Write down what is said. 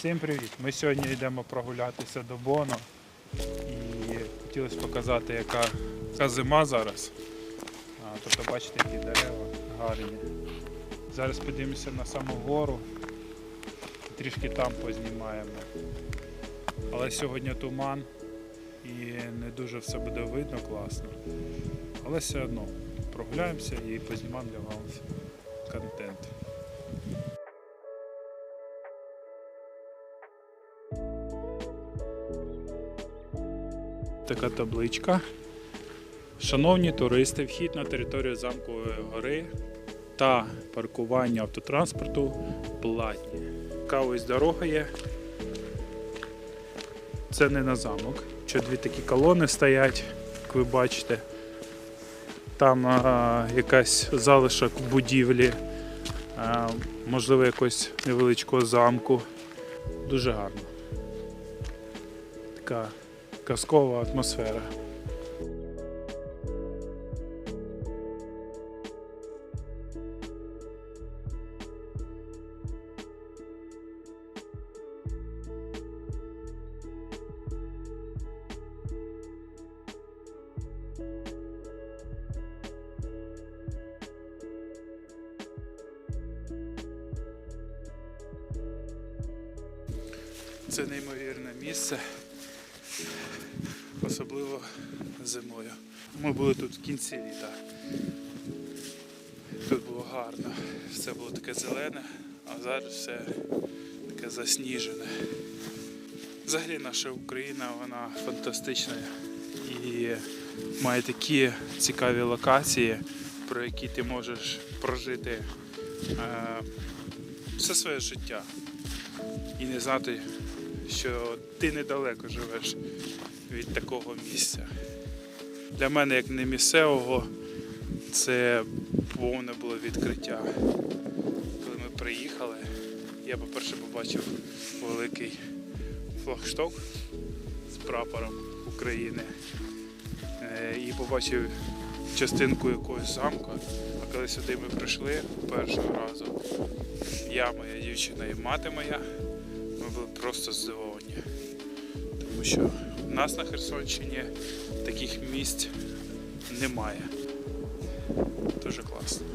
Всім привіт! Ми сьогодні йдемо прогулятися до Боно і хотілося показати, яка, яка зима зараз. А, тобто бачите, які дерева гарні. Зараз подивимося на саму гору, трішки там познімаємо. Але сьогодні туман і не дуже все буде видно класно. Але все одно прогуляємося і познімаємо для вас контент. Така табличка. Шановні туристи, вхід на територію замкової гори та паркування автотранспорту платні. Така дорога є. Це не на замок. Що дві такі колони стоять, як ви бачите. Там а, якась залишок будівлі, а, можливо, якогось невеличкого замку. Дуже гарно. Така казкова атмосфера. Це неймовірне місце, особливо зимою. Ми були тут в кінці літа. Тут було гарно, все було таке зелене, а зараз все таке засніжене. Взагалі наша Україна вона фантастична і має такі цікаві локації, про які ти можеш прожити е, все своє життя і не знати, що ти недалеко живеш від такого місця. Для мене, як не місцевого, це повне було відкриття. Коли ми приїхали, я, по-перше, побачив великий флагшток з прапором України Е, і побачив частинку якогось замку. А коли сюди ми прийшли першого разу, я, моя дівчина і мати моя, були просто здивовані. Тому що в нас на Херсонщині таких місць немає. Дуже класно.